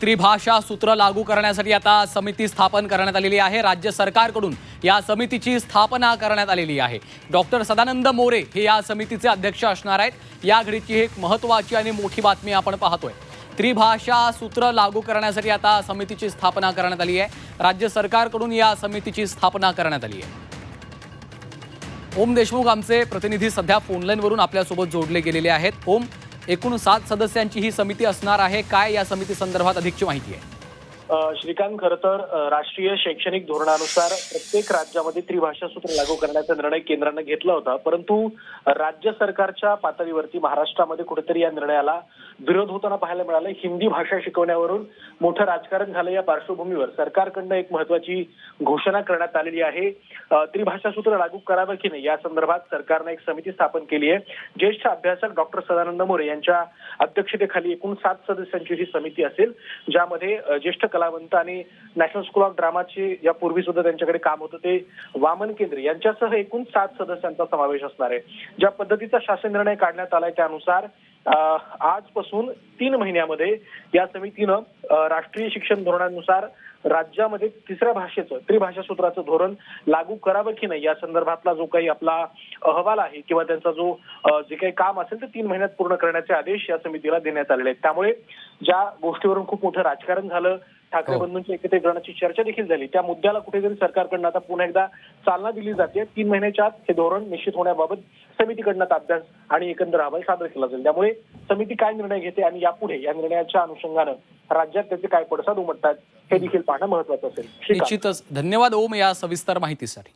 त्रिभाषा सूत्र लागू करण्यासाठी आता समिती स्थापन करण्यात आलेली आहे. राज्य सरकारकडून या समितीची स्थापना करण्यात आलेली आहे. डॉक्टर सदानंद मोरे हे या समितीचे अध्यक्ष असणार आहेत. या घडीची एक महत्वाची आणि मोठी बातमी आपण पाहतोय. त्रिभाषा सूत्र लागू करण्यासाठी आता समितीची स्थापना करण्यात आली आहे. राज्य सरकारकडून या समितीची स्थापना करण्यात आली आहे. ओम देशमुख आमचे प्रतिनिधी सध्या फोनलाईनवरून आपल्यासोबत जोडले गेलेले आहेत. ओम एकूण सात सदस्यांची ही समिती असणार आहे. काय या समिती संदर्भात अधिकची माहिती आहे? श्रीकांत खरं तर राष्ट्रीय शैक्षणिक धोरणानुसार प्रत्येक राज्यामध्ये त्रिभाषा सूत्र लागू करण्याचा निर्णय केंद्रानं घेतला होता. परंतु राज्य सरकारच्या पातळीवरती महाराष्ट्रामध्ये कुठेतरी या निर्णयाला विरोध होताना पाहायला मिळालं. हिंदी भाषा शिकवण्यावरून मोठं राजकारण झालं या पार्श्वभूमीवर. सरकारकडनं एक महत्वाची घोषणा करण्यात आलेली आहे. त्रिभाषा सूत्र लागू करावं की नाही या संदर्भात सरकारनं एक समिती स्थापन केली आहे. ज्येष्ठ अभ्यासक डॉक्टर सदानंद मोरे यांच्या अध्यक्षतेखाली एकूण सात सदस्यांची ही समिती असेल ज्यामध्ये ज्येष्ठ कलावंत आणि नॅशनल स्कूल ऑफ ड्रामाची यापूर्वी सुद्धा त्यांच्याकडे काम होतं ते वामन केंद्र. यांच्यासह एकूण सात सदस्यांचा समावेश असणार आहे. ज्या पद्धतीचा शासन निर्णय काढण्यात आलाय त्यानुसार आजपासून तीन महिन्यामध्ये या समितीनं राष्ट्रीय शिक्षण धोरणानुसार राज्यामध्ये तिसऱ्या भाषेचं त्रिभाषा सूत्राचं धोरण लागू करावं की नाही या संदर्भातला जो काही आपला अहवाल आहे किंवा त्यांचा जो जे काही काम असेल ते तीन महिन्यात पूर्ण करण्याचे आदेश या समितीला देण्यात आलेले आहेत. त्यामुळे ज्या गोष्टीवरून खूप मोठं राजकारण झालं ठाकरे हो. बंधूंच्या एकत्रीकरणाची चर्चा देखील झाली. त्या मुद्द्याला कुठेतरी सरकारकडनं आता पुन्हा एकदा चालना दिली जाते. तीन महिन्याच्या आत हे धोरण निश्चित होण्याबाबत समितीकडनं अभ्यास आणि एकंदर अहवाल सादर केला जाईल. त्यामुळे समिती काय निर्णय घेते आणि यापुढे या निर्णयाच्या अनुषंगानं राज्यात त्याचे काय पडसाद उमटतात हे देखील पाहणं महत्वाचं असेल. निश्चितच. धन्यवाद ओम या सविस्तर माहितीसाठी.